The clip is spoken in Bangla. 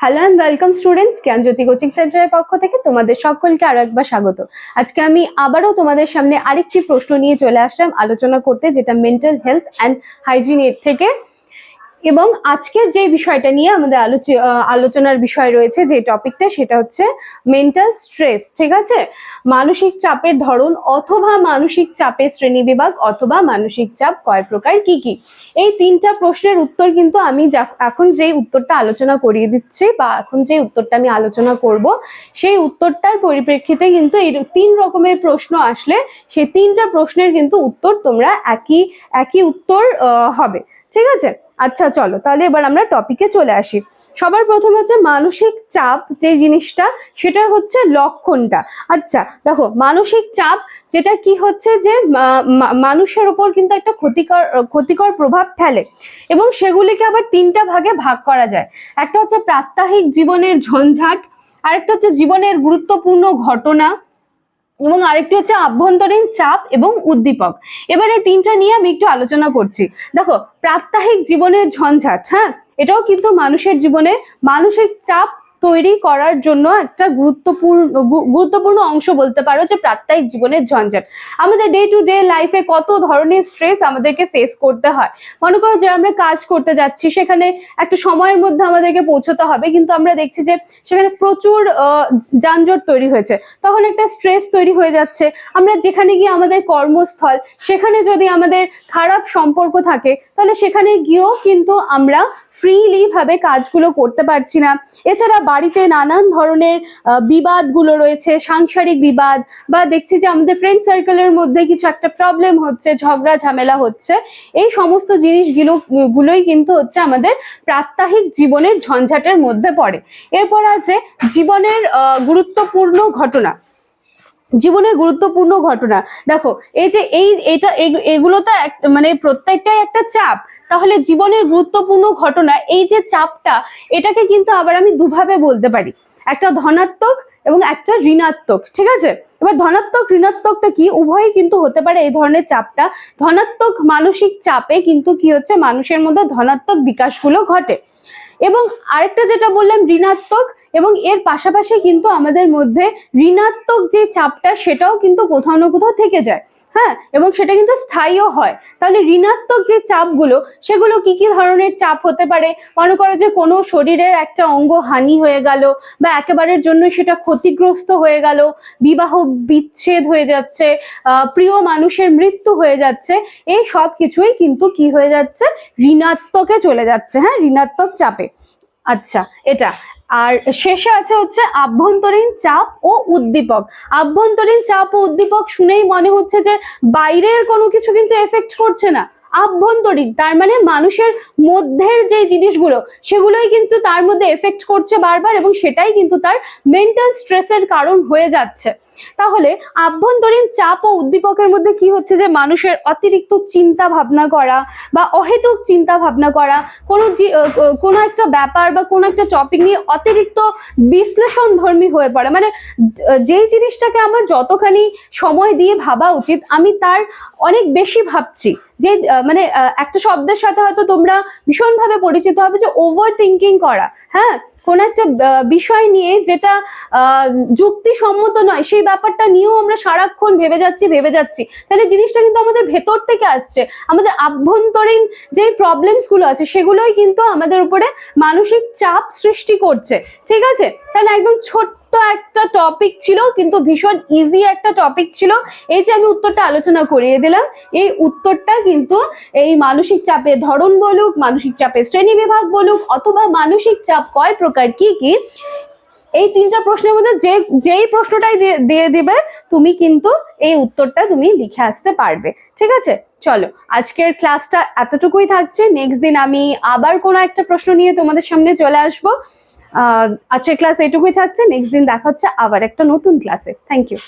Hello and welcome students Gyanjyoti coaching সেন্টারের পক্ষ থেকে তোমাদের সকলকে আরও একবার স্বাগত। আজকে আমি আবারও তোমাদের সামনে আরেকটি প্রশ্ন নিয়ে চলে আসলাম, আলোচনা করতে, যেটা মেন্টাল হেলথ অ্যান্ড হাইজিনের থেকে। এবং আজকের যে বিষয়টা নিয়ে আমাদের আলোচনার বিষয় রয়েছে যে টপিকটা সেটা হচ্ছে মেন্টাল স্ট্রেস ঠিক আছে? মানসিক চাপের ধরন অথবা মানসিক চাপের শ্রেণীবিভাগ অথবা মানসিক চাপ কয় প্রকার, কি কি? এই তিনটা প্রশ্নের উত্তর কিন্তু আমি এখন যে উত্তরটা আলোচনা করিয়ে দিচ্ছি বা এখন যে উত্তরটা আমি আলোচনা করব, সেই উত্তরটার পরিপ্রেক্ষিতে কিন্তু এই তিন রকমের প্রশ্ন আসলে সেই তিনটা প্রশ্নের কিন্তু উত্তর তোমরা একই একই উত্তর হবে। ঠিক আছে? আচ্ছা চলো, তাহলে এবার আমরা টপিকে চলে আসি। সবার প্রথম হচ্ছে মানসিক চাপ যে জিনিসটা, সেটা হচ্ছে লক্ষণটা। আচ্ছা দেখো, মানসিক চাপ যেটা কি হচ্ছে যে মানুষের ওপর কিন্তু একটা ক্ষতিকর ক্ষতিকর প্রভাব ফেলে এবং সেগুলিকে আবার তিনটা ভাগে ভাগ করা যায়। একটা হচ্ছে প্রাত্যহিক জীবনের ঝঞ্ঝাট, আরেকটা হচ্ছে জীবনের গুরুত্বপূর্ণ ঘটনা। এবং আরেকটি হচ্ছে আভ্যন্তরীণ চাপ এবং উদ্দীপক। এবার এই তিনটা নিয়ে আমি একটু আলোচনা করছি। দেখো, প্রাত্যহিক জীবনের ঝঞ্ঝাট হ্যাঁ? এটাও কিন্তু মানুষের জীবনে মানসিক চাপ তৈরি করার জন্য একটা গুরুত্বপূর্ণ গুরুত্বপূর্ণ অংশ বলতে পারো যে প্রাত্যহিক জীবনের ঝঞ্ঝাট। আমাদের ডে টু ডে লাইফে কত ধরনের স্ট্রেস আমাদেরকে ফেস করতে হয়। মনে করো যে আমরা কাজ করতে যাচ্ছি, সেখানে একটা সময়ের মধ্যে আমাদেরকে পৌঁছতে হবে, কিন্তু আমরা দেখছি যে সেখানে প্রচুর যানজট তৈরি হয়েছে। তখন একটা স্ট্রেস তৈরি হয়ে যাচ্ছে। আমরা যেখানে গিয়ে আমাদের কর্মস্থল, সেখানে যদি আমাদের খারাপ সম্পর্ক থাকে, তাহলে সেখানে গিয়েও কিন্তু আমরা ফ্রিলি ভাবে কাজগুলো করতে পারছি না। এছাড়া বাড়িতে নানান ধরনের বিবাদগুলো রয়েছে, সাংসারিক বিবাদ, বা দেখছি যে আমাদের ফ্রেন্ড সার্কেলের মধ্যে কিছু একটা প্রবলেম হচ্ছে, ঝগড়া, ঝামেলা হচ্ছে, এই সমস্ত জিনিসগুলো, গুলোই কিন্তু হচ্ছে আমাদের প্রাত্যহিক জীবনের ঝঞ্ঝাটের মধ্যে পড়ে। এরপর আছে জীবনের গুরুত্বপূর্ণ ঘটনা। জীবনের গুরুত্বপূর্ণ ঘটনা। দেখো, এই যে এই, এটা এগ- এগুলো তো মানে প্রত্যেকটাই একটা চাপ। তাহলে জীবনের গুরুত্বপূর্ণ ঘটনা, এই যে চাপটা, এটাকে কিন্তু আবার আমি দুভাবে বলতে পারি। একটা ধনাত্মক এবং একটা ঋণাত্মক, ঠিক আছে? এবার ধনাত্মক, ঋণাত্মকটা কি? উভয়ই কিন্তু হতে পারে এই ধরনের চাপটা। ধনাত্মক মানসিক চাপে কিন্তু কি হচ্ছে? মানুষের মধ্যে ধনাত্মক বিকাশগুলো ঘটে। এবং আরেকটা যেটা বললাম, ঋণাত্মক, এবং এর পাশাপাশি কিন্তু আমাদের মধ্যে ঋণাত্মক যে চাপটা, সেটাও কিন্তু কোথাও না কোথাও থেকে যায়। হ্যাঁ? এবং সেটা কিন্তু স্থায়ীও হয়। তাহলে ঋণাত্মক যে চাপগুলো, সেগুলো কি কি ধরনের চাপ হতে পারে? মনে করো যে কোনো শরীরের একটা অঙ্গ হানি হয়ে গেল, বা একেবারের জন্য সেটা ক্ষতিগ্রস্ত হয়ে গেল, বিবাহ বিচ্ছেদ হয়ে যাচ্ছে প্রিয় মানুষের মৃত্যু হয়ে যাচ্ছে, এই সব কিছুই কিন্তু কি হয়ে যাচ্ছে? ঋণাত্মকে চলে যাচ্ছে। হ্যাঁ? ঋণাত্মক চাপে। আচ্ছা এটা। আর শেষে আছে হচ্ছে আভ্যন্তরীণ চাপ ও উদ্দীপক। আভ্যন্তরীণ চাপ ও উদ্দীপক শুনেই মনে হচ্ছে যে বাইরের কোনো কিছু কিন্তু এফেক্ট করছে না। আভ্যন্তরীণ, তার মানে মানুষের মধ্যের যে জিনিসগুলো, সেগুলোই কিন্তু তার মধ্যে এফেক্ট করছে বারবার এবং সেটাই কিন্তু তার মেন্টাল স্ট্রেসের কারণ হয়ে যাচ্ছে। তাহলে আভ্যন্তরীণ চাপ ও উদ্দীপকের মধ্যে কি হচ্ছে যে, মানুষের অতিরিক্ত চিন্তা ভাবনা করা বা অহেতুক চিন্তা ভাবনা করা, কোনো কোনো একটা ব্যাপার বা কোনো একটা টপিক নিয়ে অতিরিক্ত বিশ্লেষণ ধর্মী হয়ে পড়ে মানে যেই জিনিসটাকে আমার যতখানি সময় দিয়ে ভাবা উচিত, আমি তার অনেক বেশি ভাবছি। যে মানে একটা শব্দের সাথে হয়তো তোমরা ভীষণভাবে পরিচিত হবে যে ওভার থিঙ্কিং করা। হ্যাঁ? কোন একটা বিষয় নিয়ে যেটা যুক্তিসম্মত নয়, সেই ব্যাপারটা নিয়েও আমরা সারাক্ষণ ভেবে যাচ্ছি ভেবে যাচ্ছি। তাহলে জিনিসটা কিন্তু আমাদের ভেতর থেকে আসছে। আমাদের আভ্যন্তরীণ যে প্রবলেমসগুলো আছে, সেগুলোই কিন্তু আমাদের উপরে মানসিক চাপ সৃষ্টি করছে। ঠিক আছে? তাহলে একদম ছোট্ট একটা টপিক ছিল, কিন্তু ভীষণ ইজি একটা টপিক ছিল। এই যে আমি উত্তরটা আলোচনা করিয়ে দিলাম, এই উত্তরটা কিন্তু এই মানসিক চাপের ধরন বলুক, মানসিক চাপের শ্রেণি বিভাগ বলুক, অথবা মানসিক চাপ কয় প্রকার, কি কি? এই তিনটা প্রশ্নের মধ্যে যে, যেই প্রশ্নটাই দিয়ে- দিবে, তুমি কিন্তু এই উত্তরটা তুমি লিখে আসতে পারবে। ঠিক আছে? চলো, আজকের ক্লাসটা এতটুকুই থাকছে। নেক্সট দিন আমি আবার কোনো একটা প্রশ্ন নিয়ে তোমাদের সামনে চলে আসব। আজকের ক্লাস এটুকুই থাকছে। নেক্সট দিন দেখা হচ্ছে আবার একটা নতুন ক্লাসে থ্যাংক ইউ